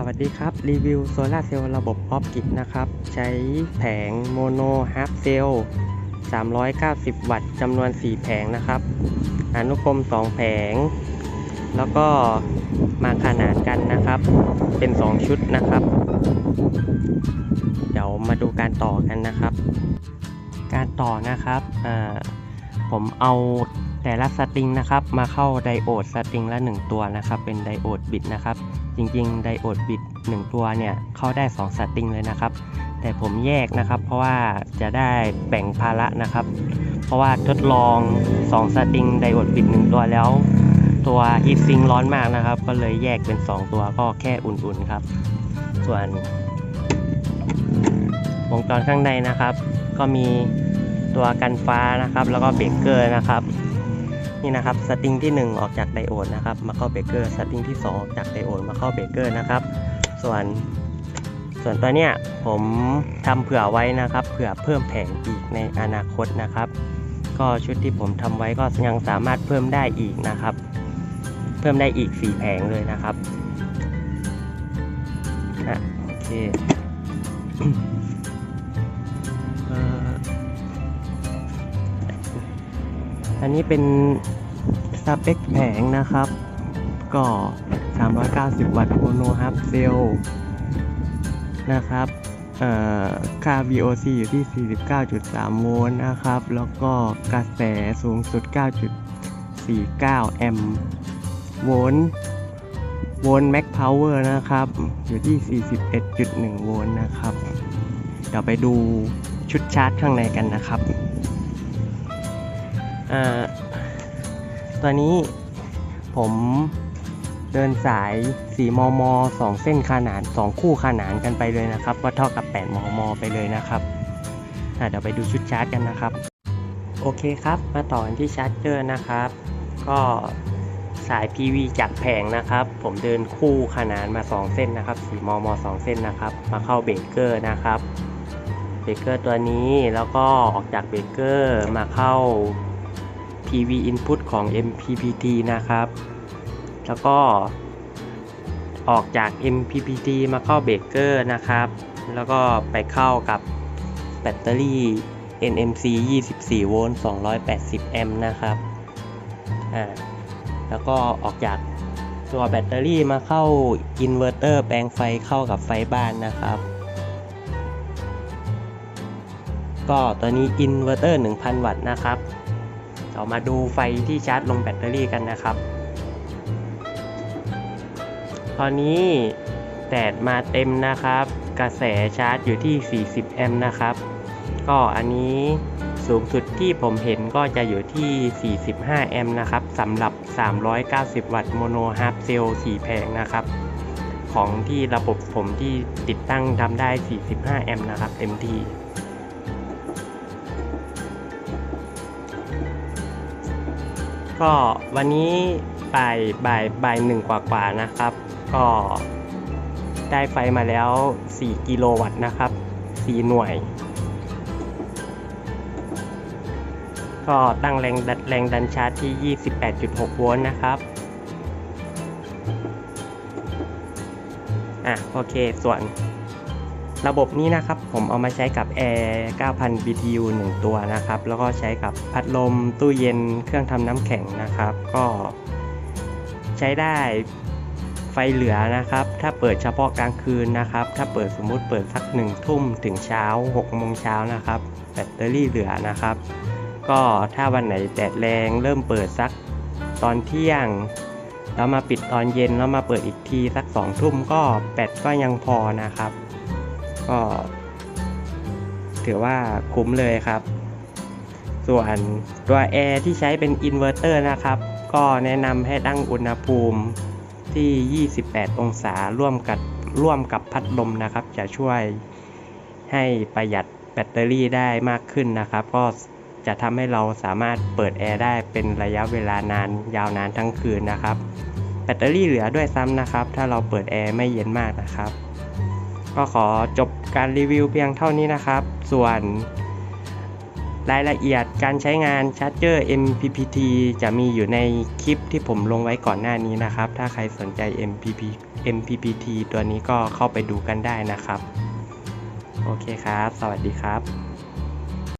สวัสดีครับ รีวิวโซลาร์เซลล์ระบบออฟกิดนะครับ ใช้แผงโมโนฮาร์ฟเซลล์390 วัตต์จำนวน 4 แผงนะครับอนุกรม 2 แผง แล้วก็มาขนานกันนะครับ เป็น 2 ชุดนะครับ เดี๋ยวมาดูการต่อกันนะครับ การต่อนะครับผมเอา แต่ละสตริงนะครับมาเข้าไดโอดสตริงละ 1 ตัวนะครับเป็นไดโอดบิดนะครับจริงๆไดโอดบิด1 ตัวเนี่ยเข้าได้ 2 สตริงเลยนะครับ แต่ผมแยกนะครับเพราะว่าจะได้แบ่งภาระนะครับ เพราะว่าทดลอง 2 สตริงไดโอดบิด 1 ตัวแล้ว ตัวฮีทซิงร้อนมากนะครับ ก็เลยแยกเป็น 2 ตัวก็แค่อุ่นๆครับ ส่วนวงจรข้างในนะครับ ก็มีตัวกันฟ้านะครับ แล้วก็เบรกเกอร์นะครับ นี่นะครับสตริงที่ 1 ออกจากไดโอดนะครับมาเข้าเบรกเกอร์สตริงที่ 2 ออกจากไดโอดมาเข้าเบรกเกอร์นะครับ ส่วนส่วนตัวเนี้ยผมทำเผื่อไว้นะครับเผื่อเพิ่มแผงอีกในอนาคตนะครับ ก็ชุดที่ผมทำไว้ก็ยังสามารถเพิ่มได้อีกนะครับ เพิ่มได้อีก 4 แผงเลยนะครับอะโอเคอันนี้เป็น สเปคแผงนะครับ ก็ 390 วัตต์โมโนฮับเซลนะครับเอ่อค่า VOC อยู่ที่ 49.3 โวลต์นะครับ แล้วก็กระแสสูงสุด 9.49 แอมป์โวลต์โวลต์แม็กพาวเวอร์นะครับ อยู่ที่ 41.1 โวลต์นะครับ เดี๋ยวไปดูชุดชาร์จข้างในกันนะครับอ่า ตอนนี้ผมเดินสาย 4 มม 2 เส้นขนาน 2 คู่ขนานกันไปเลยนะครับ ก็เท่ากับ 8 มม ไปเลยนะครับเดี๋ยวไปดูชุดชาร์จกันนะครับ โอเคครับ มาต่อกันที่ชาร์จเจอร์นะครับ ก็สาย PV จากแผงนะครับ ผมเดินคู่ขนานมา 2 เส้นนะครับ 4 มม 2 เส้นนะครับ มาเข้าเบรกเกอร์นะครับ เบรกเกอร์ตัวนี้แล้วก็ออกจากเบรกเกอร์มาเข้า PV input ของ MPPT นะครับ แล้วก็ออกจาก MPPT มาเข้าเบรกเกอร์นะครับ แล้วก็ไปเข้ากับแบตเตอรี่ NMC 24 โวลต์ 280 แอมป์นะครับ อ่า แล้วก็ออกจากตัวแบตเตอรี่มาเข้าอินเวอร์เตอร์แปลงไฟเข้ากับไฟบ้านนะครับ ก็ตัวนี้อินเวอร์เตอร์ 1,000 วัตต์นะครับ เรามาดูไฟที่ชาร์จลงแบตเตอรี่กันนะครับ ตอนนี้แดดมาเต็มนะครับ กระแสชาร์จอยู่ที่ 40 แอมป์นะครับ ก็อันนี้สูงสุดที่ผมเห็นก็จะอยู่ที่ 45 แอมป์นะครับสำหรับ 390 วัตต์โมโนฮาร์ฟเซลล์4แผงนะครับ ของที่ระบบผมที่ติดตั้งทำได้ 45 แอมป์นะครับเต็มที่ ก็วันนี้บ่ายบ่ายบ่ายหนึ่งกว่าๆนะครับ ก็ได้ไฟมาแล้ว 4 กิโลวัตต์นะครับ 4 หน่วย ก็ตั้งแรงดันแรงดันชาร์จที่ 28.6 โวลต์นะครับอะโอเคส่วน ระบบนี้นะครับผมเอามาใช้กับ Air 9000 BTU 1 ตัวนะครับ แล้วก็ใช้กับพัดลมตู้เย็นเครื่องทำน้ำแข็งนะครับ ก็ใช้ได้ไฟเหลือนะครับ ถ้าเปิดเฉพาะกลางคืนนะครับ ถ้าเปิดสมมุติเปิดสักหนึ่งทุ่มถึงเช้า6โมงเช้านะครับ แบตเตอรี่เหลือนะครับ ก็ถ้าวันไหนแดดแรงเริ่มเปิดสักตอนเที่ยงแล้วมาปิดตอนเย็นแล้วมาเปิดอีกทีสักสองทุ่มก็แบตก็ยังพอนะครับ ก็ ถือว่าคุ้มเลยครับ ส่วนตัวแอร์ที่ใช้เป็นอินเวอร์เตอร์นะครับ ก็แนะนำให้ตั้งอุณหภูมิที่ 28 องศาร่วมกับร่วมกับพัดลมนะครับ จะช่วยให้ประหยัดแบตเตอรี่ได้มากขึ้นนะครับ ก็จะทำให้เราสามารถเปิดแอร์ได้เป็นระยะเวลานานยาวนานทั้งคืนนะครับ แบตเตอรี่เหลือด้วยซ้ำนะครับ ถ้าเราเปิดแอร์ไม่เย็นมากนะครับ ก็ขอจบการรีวิวเพียงเท่านี้นะครับ ส่วนรายละเอียดการใช้งานชาร์จเจอร์ MPPT จะมีอยู่ในคลิปที่ผมลงไว้ก่อนหน้านี้นะครับ ถ้าใครสนใจ MPP MPPT ตัวนี้ก็เข้าไปดูกันได้นะครับ โอเคครับ สวัสดีครับ